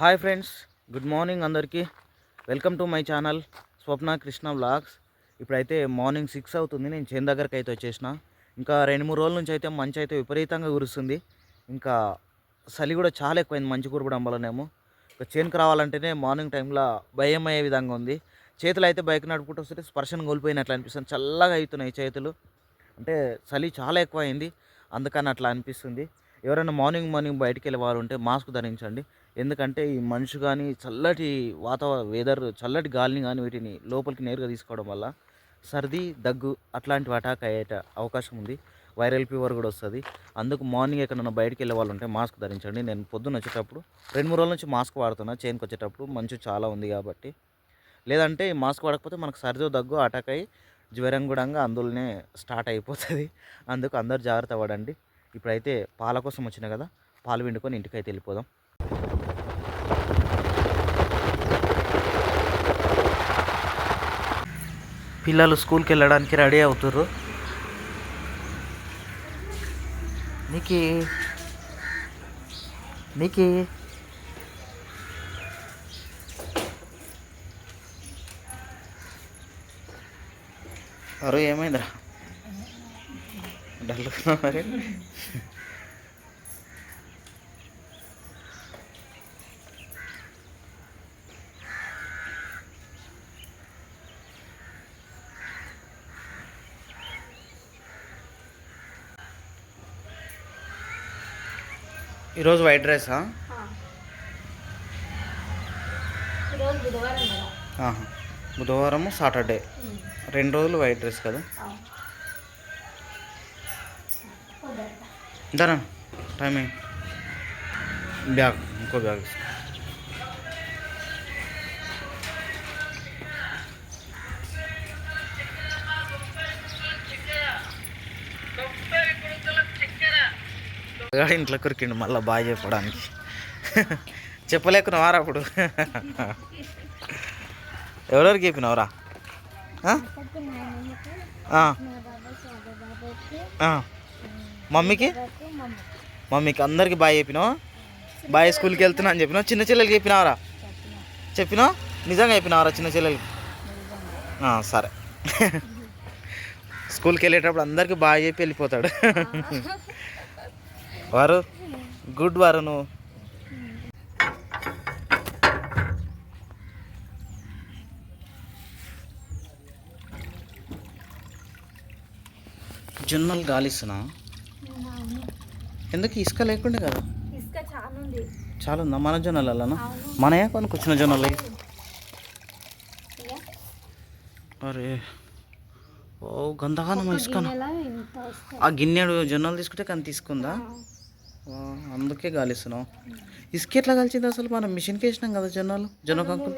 Hi friends good morning అందరికీ. Welcome to my channel Swapna Krishna vlogs. ఇప్పుడైతే morning six అవుతుంది నేను చేను దగ్గరికి అయితే వచ్చేసిన. ఇంకా రెండు మూడు రోజుల నుంచి అయితే మంచి అయితే విపరీతంగా కురుస్తుంది. ఇంకా చలి కూడా చాలా ఎక్కువైంది మంచి కురపడం వల్లనేమో. ఇంకా చేనుకు రావాలంటేనే మార్నింగ్ టైంలో భయం అయ్యే విధంగా ఉంది. చేతులు అయితే బైక్ నడుపుకుంటూ వస్తే స్పర్శను కోల్పోయినట్లు అనిపిస్తుంది. చల్లగా అవుతున్నాయి చేతులు. అంటే చలి చాలా ఎక్కువ అయింది అందుకని అట్లా అనిపిస్తుంది. ఎవరైనా మార్నింగ్ మార్నింగ్ బయటికి వెళ్ళే వాళ్ళు ఉంటే మాస్క్ ధరించండి. ఎందుకంటే ఈ మనిషి కానీ చల్లటి వాతావరణ వెదర్ చల్లటి గాలిని కానీ వీటిని లోపలికి నేరుగా తీసుకోవడం వల్ల సర్ది దగ్గు అట్లాంటివి అటాక్ అయ్యేట అవకాశం ఉంది. వైరల్ ఫీవర్ కూడా వస్తుంది. అందుకు మార్నింగ్ ఎక్కడైనా బయటికి వెళ్ళే వాళ్ళు ఉంటే మాస్క్ ధరించండి. నేను పొద్దున్న వచ్చేటప్పుడు రెండు మూడు రోజుల నుంచి మాస్క్ వాడుతున్నా. చైన్కి వచ్చేటప్పుడు మంచు చాలా ఉంది కాబట్టి. లేదంటే ఈ మాస్క్ వాడకపోతే మనకు సర్ది దగ్గు అటాక్ అయ్యి జ్వరం కూడా అందులోనే స్టార్ట్ అయిపోతుంది. అందుకు అందరు జాగ్రత్త పడండి. ఇప్పుడైతే పాల కోసం వచ్చిన కదా పాలు పిండుకొని ఇంటికైతే వెళ్ళిపోదాం. పిల్లలు స్కూల్కి వెళ్ళడానికి రెడీ అవుతుర్రు. నీకి నీకి. అరే ఏమైందిరా? డల్గా మరి? ఈరోజు వైట్ రైసా. బుధవారము సాటర్డే. రెండు రోజులు వైట్ రైస్ కదా? ఇంతరా టైం అయ్యి బ్యాగ్ ఇంకో బ్యాగ్ ఇంట్లో కురికిండు మళ్ళీ బాగా చెప్పడానికి। చెప్పలేకున్నావారా అప్పుడు? ఎవరెవరికి చెప్పినావురా ఆ? మమ్మీకి? మమ్మీకి అందరికి బాయ్ చెప్పినావు? బాయ్ స్కూల్కి వెళ్తున్నా అని చెప్పినావు. చిన్న చెల్లెలకి చెప్పినావరా? చెప్పినావు? నిజంగా చెప్పినావరా చిన్న చెల్లెలకి? సరే. స్కూల్కి వెళ్ళేటప్పుడు అందరికి బాగా చెప్పి వెళ్ళిపోతాడు. వారు గుడ్ వారు నువ్వు. జొన్నలు గాలిస్తున్నా? ఎందుకు ఇసుక లేకుండా కదా? ఇసుక చాలా ఉంది మన జొన్నలు అలానా అవును. మనయా కొనుక్కొచ్చిన జొన్నలు. అరే. ఓ ఇంత వస్తాయి. ఆ గిన్నెడు జొన్నలు తీసుకుంటే కానీ తీసుకుందా? అందుకే గాలిస్తున్నావు. ఇసుక ఎట్లా కలిసింది అసలు? మనం మిషన్కి వేసినాం కదా జొన్నలు జొన్న కంకులు.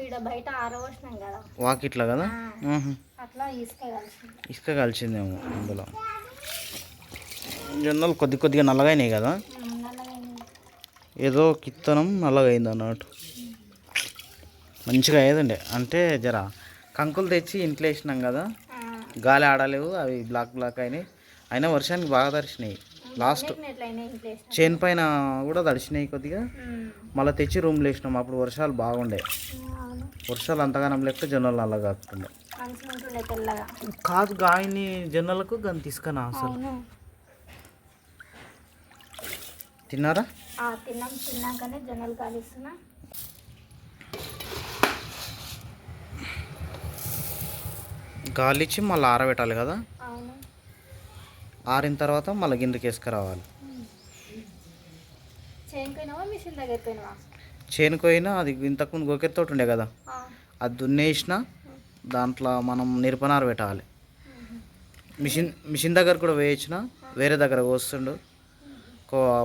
వాకిట్లా కదా? ఇసుక ఇసుక కలిసిందేమో అందులో. జొన్నలు కొద్ది కొద్దిగా నల్లగైనాయి కదా. ఏదో కిత్తనం నల్లగైంది అన్నట్టు. మంచిగా అయ్యేదండి. అంటే జర కంకులు తెచ్చి ఇంట్లో వేసినాం కదా. గాలి ఆడలేవు అవి బ్లాక్ బ్లాక్ అయినాయి. అయినా వర్షానికి బాగా తడిచినాయి. లాస్ట్. చేను పైన కూడా తడిచినాయి కొద్దిగా. మళ్ళీ తెచ్చి రూమ్లో వేసినాం. అప్పుడు వర్షాలు బాగుండే. వర్షాలు అంతగానం లేకపోతే జొన్నలు నల్ల కాకుండే కాదు గాయని జొన్నలకు గని తీసుకున్నా అసలు. తిన్నారా? తిన్నాం. తిన్నాకనే జొన్నలు కాలిస్తున్నా. గాలి ఇచ్చి మళ్ళీ ఆరబెట్టాలి కదా? ఆరిన తర్వాత మళ్ళీ గిన్నెకి వేసుకురావాలి. చేయకపోయినావా మిషన్ దగ్గర పోయినావా చేనుకు పోయినా అది ఇంతకుముందు గోకెత్తోటి ఉండే కదా. అది దున్నేసిన దాంట్లో మనం నిరపనార పెట్టాలి. మిషన్ మిషన్ దగ్గర కూడా వేయించిన వేరే దగ్గర వస్తుండు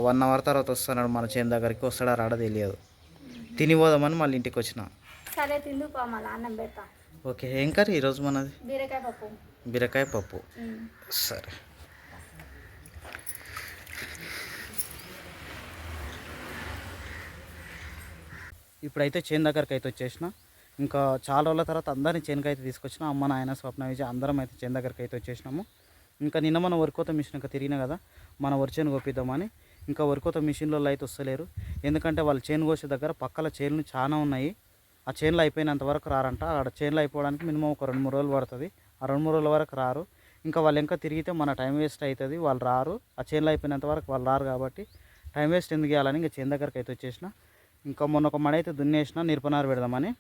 వన్ అవర్ తర్వాత వస్తున్నాడు మన చేను దగ్గరికి వస్తాడా రాడా తెలియదు. తిని పోదామని మళ్ళీ ఇంటికి వచ్చిన. సరే తిందుపా మళ్ళీ అన్నం పెడతా. ఓకే ఏం కర్రీ ఈరోజు మనది? బీరకాయ పప్పు. బీరకాయ పప్పు. సరే. ఇప్పుడైతే చేను దగ్గరికి అయితే వచ్చేసిన. ఇంకా చాలా రోజుల తర్వాత అందరిని చేనుకి అయితే తీసుకొచ్చిన. అమ్మ నాయన స్వప్న విజయ్ అందరం అయితే చేను దగ్గరికి అయితే వచ్చేసినాము. ఇంకా నిన్న మన వరికోత మిషన్ ఇంకా తిరిగినా కదా మన వరి చేను కోపిద్దామని. ఇంకా వరికోత మిషన్లలో అయితే వస్తలేరు. ఎందుకంటే వాళ్ళు చేను కోసే దగ్గర పక్కల చేనులు చాలా ఉన్నాయి. ఆ చేనులు అయిపోయినంత వరకు రారంట. ఆడ చేనులు అయిపోవడానికి మినిమం ఒక రెండు మూడు రోజులు పడుతుంది. ఆ రెండు మూడు రోజుల వరకు రారు. ఇంకా వాళ్ళు ఇంకా తిరిగితే మన టైం వేస్ట్ అవుతుంది వాళ్ళు రారు. ఆ చేనులు అయిపోయినంత వరకు వాళ్ళు రారు కాబట్టి టైం వేస్ట్ ఎందుకు చేయాలని ఇంకా చేను దగ్గరికి అయితే వచ్చేసిన. ఇంకా మొన్న ఒక మడ అయితే దున్నేసిన నిర్పనారు పెడదామని.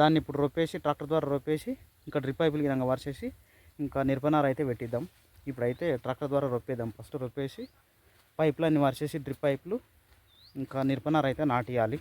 దాన్ని ఇప్పుడు రొప్పేసి ట్రాక్టర్ ద్వారా రొప్పేసి ఇంకా డ్రిప్ పైపులు విధంగా వర్చేసి ఇంకా నిరపనారు అయితే పెట్టిద్దాం. ఇప్పుడైతే ట్రాక్టర్ ద్వారా రొప్పేద్దాం. ఫస్ట్ రొప్పేసి పైపులన్నీ వర్చేసి డ్రిప్ పైపులు ఇంకా నిర్పణారు అయితే నాటియాలి.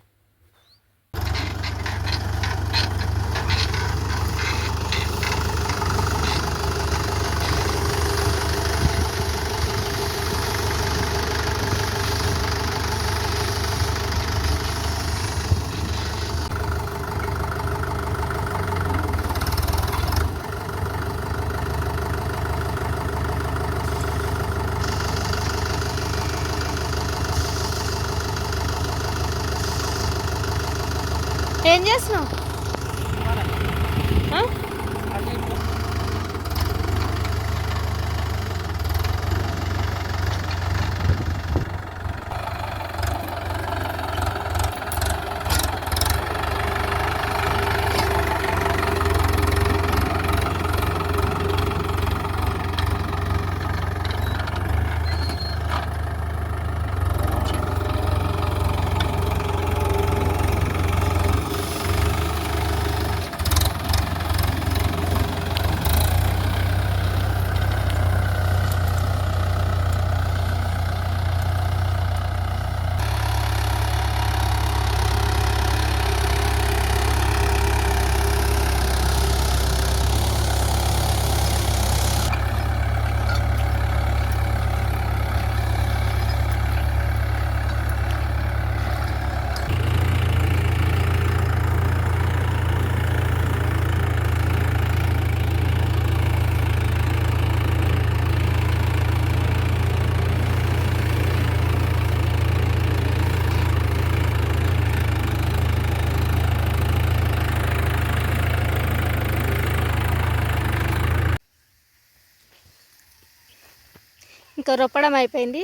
ఇంకా రొప్పడం అయిపోయింది.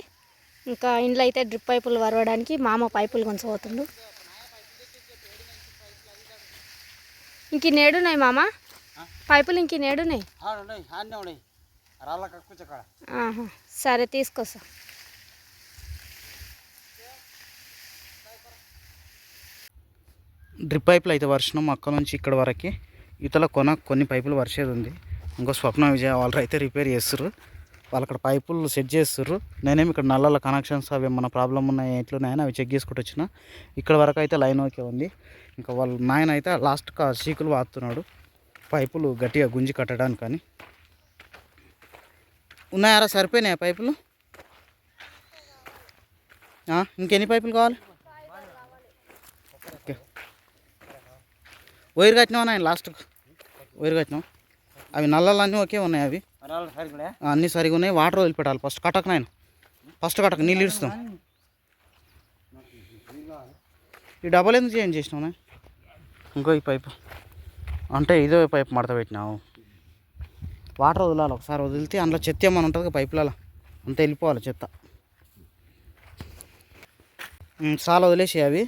ఇంకా ఇంట్లో అయితే డ్రిప్ పైపులు వరవడానికి మామ పైపులు కొంచెం పోతుండు ఇంక నేడున్నాయి మామ? పైపులు ఇంక నేడున్నాయి సరే తీసుకొస్తా. డ్రిప్ పైపులు అయితే వర్షం అక్కడ నుంచి ఇక్కడ వరకు. ఇతల కొన కొన్ని పైపులు వర్షేది ఉంది. ఇంకో స్వప్న విజయ వాళ్ళు అయితే రిపేర్ చేస్తారు వాళ్ళు అక్కడ పైపులు సెట్ చేస్తారు నేనేమి ఇక్కడ నల్లల కనెక్షన్స్ అవి ఏమైనా ప్రాబ్లం ఉన్నాయి ఎట్లున్నాయని అవి చెక్ చేసుకుంటూ వచ్చిన. ఇక్కడ వరకు అయితే లైన్ ఓకే ఉంది. ఇంకా వాళ్ళ నాయన అయితే లాస్ట్ చీకులు వాడుతున్నాడు. పైపులు గట్టిగా గుంజి కట్టడానికి కానీ ఉన్నాయారా సరిపోయినాయా పైపులు? ఆ, ఇంకెన్ని పైపులు కావాలి? ఓకే. వైర్ కట్టినావు నాయన లాస్ట్కు వైర్ కట్టినావు? అవి నల్లలు అన్నీ ఉన్నాయి అవి? అన్నీ సరిగా ఉన్నాయి వాటర్ వదిలిపెట్టాలి ఫస్ట్ కట్టక నాయన ఫస్ట్ కట్టక నీళ్ళు ఇడుస్తాం. ఈ డబల్ ఎందుకు చేంజ్ చేసినావు ఇంకో ఈ పైపు అంటే ఇదో పైపు మడత పెట్టినావు. వాటర్ వదలాలి ఒకసారి వదిలితే అందులో చెత్త ఏమైనా ఉంటుంది కదా పైపులలో అంతా వెళ్ళిపోవాలి చెత్త. చాలా వదిలేసి అవి.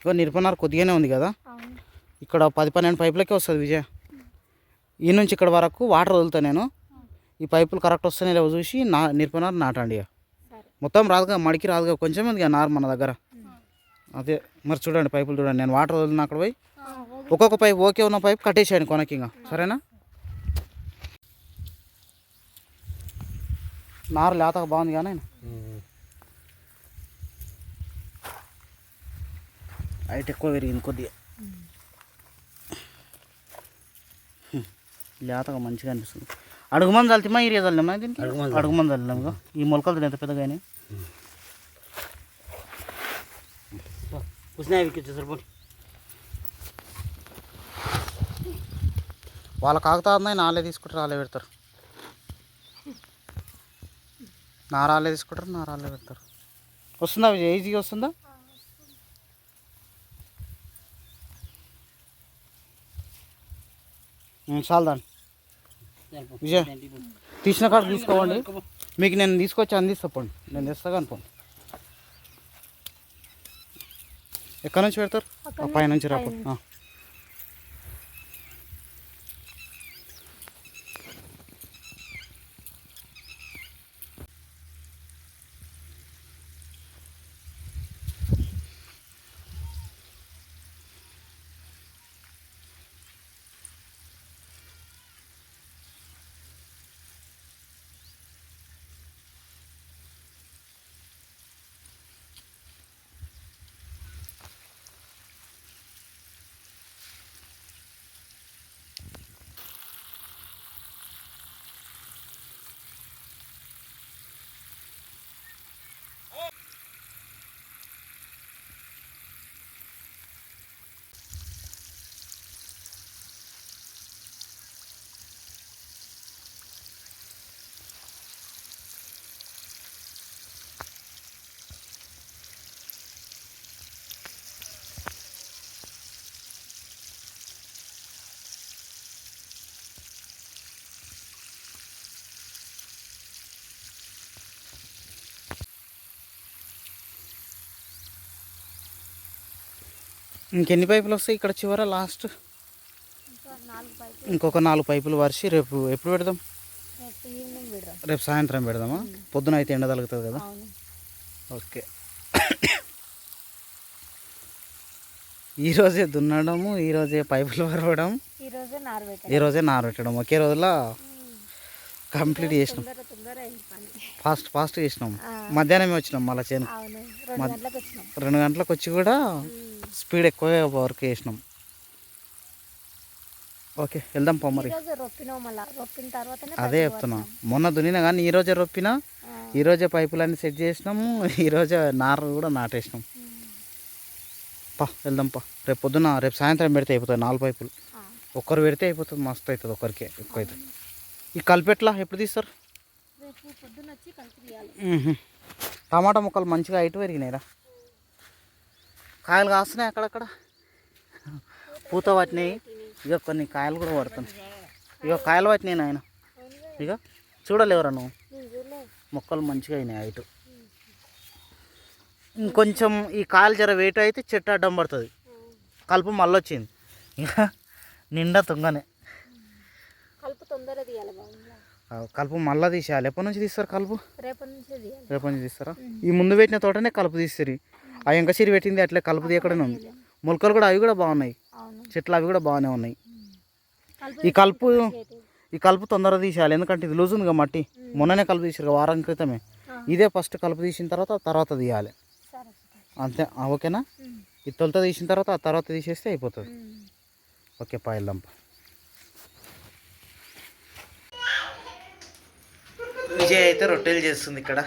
ఇగో నిరపనారు కొద్దిగానే ఉంది కదా. ఇక్కడ పది పన్నెండు పైపులకే వస్తుంది విజయ. ఈ నుంచి ఇక్కడ వరకు వాటర్ వదులుతా నేను. ఈ పైపులు కరెక్ట్ వస్తున్నాయి లేవో చూసి నా నిరపనారు నాటండి ఇక. మొత్తం రాదుగా మడికి రాదుగా కొంచెం ఉంది నారు మన దగ్గర. అదే మరి చూడండి పైపులు చూడండి నేను వాటర్ వదిలిన అక్కడ పోయి ఒక్కొక్క పైప్ ఓకే ఉన్న పైప్ కట్టేసేయండి కొనకి ఇంకా. సరేనా? నారు లేతగా బాగుంది కానీ. హైట్ ఎక్కువ పెరిగింది కొద్దిగా. లేతగా మంచిగా అనిపిస్తుంది. అడుగు మంది చల్లిమా ఏరియా చల్లిమా దీనికి? అడుగు మంది. చల్లినాము ఈ మొలకలు ఎంత పెద్దగా అయినాయి? సరిపోయి వాళ్ళ కాగుతా ఉన్నాయి నాలే తీసుకుంటారు రాలే పెడతారు. నా రాలే తీసుకుంటారు నా రాలే పెడతారు. వస్తుందా విజయ్? ఈజీగా వస్తుందా? చాలు దాన్ని. విజయ్ తీసిన కాడ తీసుకోవండి. మీకు నేను తీసుకొచ్చి చెప్పండి నేను తెస్తాగా అనుకోండి ఎక్కడి నుంచి పెడతారు? పై నుంచి రాపండి ఇంకెన్ని పైపులు వస్తాయి ఇక్కడ చివర లాస్ట్? ఇంకొక నాలుగు పైపులు వరిసి రేపు ఎప్పుడు పెడదాం? రేపు సాయంత్రం పెడదామా? పొద్దున అయితే ఎండ తగులుతుంది కదా? ఓకే. ఈరోజే దున్నడము ఈరోజే పైపులు వరవడం ఈరోజే నారు పెట్టాం ఈరోజే నారు పెట్టడం. ఒకే రోజులో కంప్లీట్ చేసినాం. ఫాస్ట్ ఫాస్ట్ చేసినాం. మధ్యాహ్నమే వచ్చినాం మళ్ళీ చేను. రెండు గంటలకు వచ్చి కూడా స్పీడ్ ఎక్కువ వర్క్ చేసినాం. ఓకే వెళ్దాం పో మరి. అదే చెప్తున్నా. మొన్న దున్నినా కానీ ఈరోజే రొప్పినా ఈరోజే పైపులన్నీ సెట్ చేసినాము ఈరోజే నారు కూడా నాటేసినాం. పా వెళ్దాం పా. రేపు పొద్దున రేపు సాయంత్రం పెడితే అయిపోతుంది నాలుగు పైపులు. ఒక్కరు పెడితే అయిపోతుంది మస్తు అవుతుంది ఒక్కరికే ఎక్కువ అవుతుంది ఈ కలిపెట్లా ఎప్పుడు తీస్తారు. టమాటా ముక్కలు మంచిగా హైట్ పెరిగినాయిరా. కాయలు కాస్తున్నాయి అక్కడక్కడ. పూత పట్టినాయి. ఇక కొన్ని కాయలు కూడా పడుతున్నాయి. ఇక కాయలు పట్టినాయి నాయన. ఇక చూడలేవురా నువ్వు. మొక్కలు మంచిగా అయినాయి హైట్. ఇంకొంచెం ఈ కాయలు జర వెయిట్ అయితే చెట్టు అడ్డం పడుతుంది. కలుపు మళ్ళీ వచ్చింది ఇక నిండా తుంగనే. కలుపు మళ్ళీ తీసేయాలి. ఎప్పటి నుంచి తీస్తారు కలుపు? రేపటి నుంచి తీస్తారా? ఈ ముందు పెట్టిన తోటనే కలుపు తీస్తారు ఆ ఇంకా సిరి పెట్టింది అట్లే కలుపు తీయకడనే ఉంది. మొలకలు కూడా అవి కూడా బాగున్నాయి. అవును. చెట్లు అవి కూడా బాగానే ఉన్నాయి. ఈ కలుపు. ఈ కలుపు తొందరగా తీసేయాలి. ఎందుకంటే ఇది లూజ్ ఉందిగా మట్టి. మొన్ననే కలుపు తీసారు వారం క్రితమే. ఇదే ఫస్ట్ కలుపు తీసిన తర్వాత తర్వాత తీయాలి. అంతే. ఓకేనా. ఈ తొలత తీసిన తర్వాత ఆ తర్వాత తీసేస్తే అయిపోతుంది. ఓకే పాయలంప విజయ్ అయితే రొట్టెలు చేస్తుంది ఇక్కడ.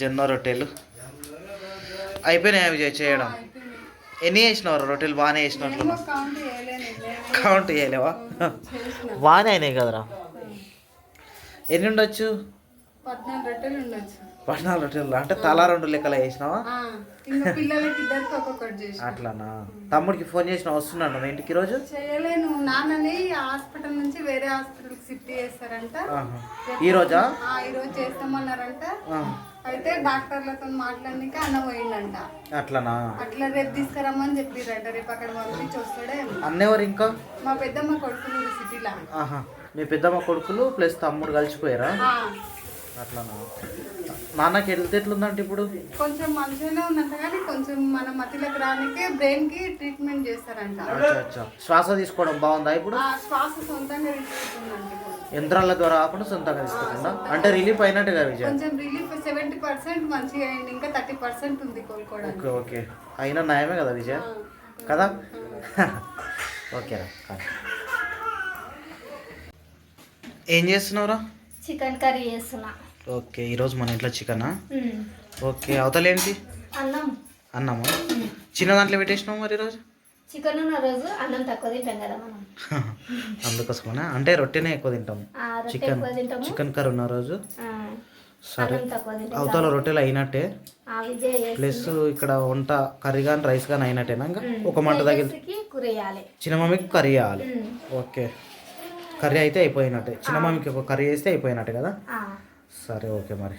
జొన్న రొట్టెలు. అయిపోయినాయా విజయ్ చేయడం? ఎన్ని చేసినావు రొట్టెలు? బాగానే చేసినట్లు కౌంట్ చేయలేవా? బాగానే అయినాయి కదరా. ఎన్ని ఉండొచ్చు? పద్నాలుగు రొట్టెలు ఉండొచ్చు. పద్నాలుగు రొట్టెలు. అంటే తలా రెండు లెక్కలు వేసినావా ఆ, ఇంకా పిల్లలకి ఇద్దరికి ఒక్కొక్కటి చేసి అట్లానా? తమ్ముడికి ఫోన్ చేసిన వస్తున్నాడు మా ఇంటికి రోజు చేయలేను నాన్నని హాస్పిటల్ నుంచి వేరే హాస్పిటల్కి షిఫ్ట్ చేస్తారంట. ఈ రోజా? ఆ, ఈ రోజు చేస్తామన్నారంట. ఆ, అయితే డాక్టర్లతో మాట్లాడినాక అన్న పోయిండంట అట్లానా? అట్లా రేపు తీసుకురమ్మని చెప్పిరంట రేపు అక్కడ పంపించి వస్తాడే. అన్నెవరు ఇంకా? మా పెద్దమ్మ కొడుకులు సిటీలో. ఆహా మీ పెద్దమ్మ కొడుకులు ప్లస్ తమ్ముడు కలిసిపోయారా? అట్లానా? నాన్నకి హెల్త్ ఎట్లుందంటే ఇప్పుడు? కొంచెం మంచిగానే ఉందంట కానీ కొంచెం మన మతిలోకి రానికే బ్రెయిన్కి ట్రీట్మెంట్ చేస్తారంట. అచ్చా అచ్చా. శ్వాస తీసుకోవడం బాగుందా ఇప్పుడు? ఆ శ్వాస సొంతంగా ఇప్పుడు. యంత్రాల ద్వారా కాకుండా సొంతంగా తీసుకోకుండా అంటే రిలీఫ్ అయినట్టుగా విజయ్? కొంచెం రిలీఫ్ సెవెంటీ పర్సెంట్ మంచిగా అయింది ఇంకా థర్టీ పర్సెంట్ ఉంది కోలుకోవడానికి. Okay okay. అయినా నయమే కదా విజయ్? కదా? ఓకేరా. ఏం చేస్తున్నావురా? చికెన్ కర్రీ చేస్తున్నా. ఓకే ఈరోజు మన ఇంట్లో చికెనా. ఓకే అవతలేంటి? అన్నం. అన్నమా? చిన్న దాంట్లో పెట్టేసినావు మరి ఈరోజు చికెన్ ఉన్న రోజు అన్నం తక్కువ తింటాం కదా మనం. అందుకోసమనా? అంటే రొట్టెనే ఎక్కువ తింటాం. చికెన్ చికెన్ కర్రీ ఉన్న రోజు. సరే. అవతల రొట్టెలు అయినట్టే. ప్లస్ ఇక్కడ వంట కర్రీ కానీ రైస్ కానీ అయినట్టేనా? ఇంకా ఒక మంట తగిలి చేసికి కూర వేయాలి. చిన్న మమ్మీకి కర్రీ ఉమ్. ఓకే. కర్రీ అయితే అయిపోయినట్టే. చిన్న మమ్మీకి ఒక కర్రీ చేస్తే అయిపోయినట్టే కదా? సరే ఓకే మరి.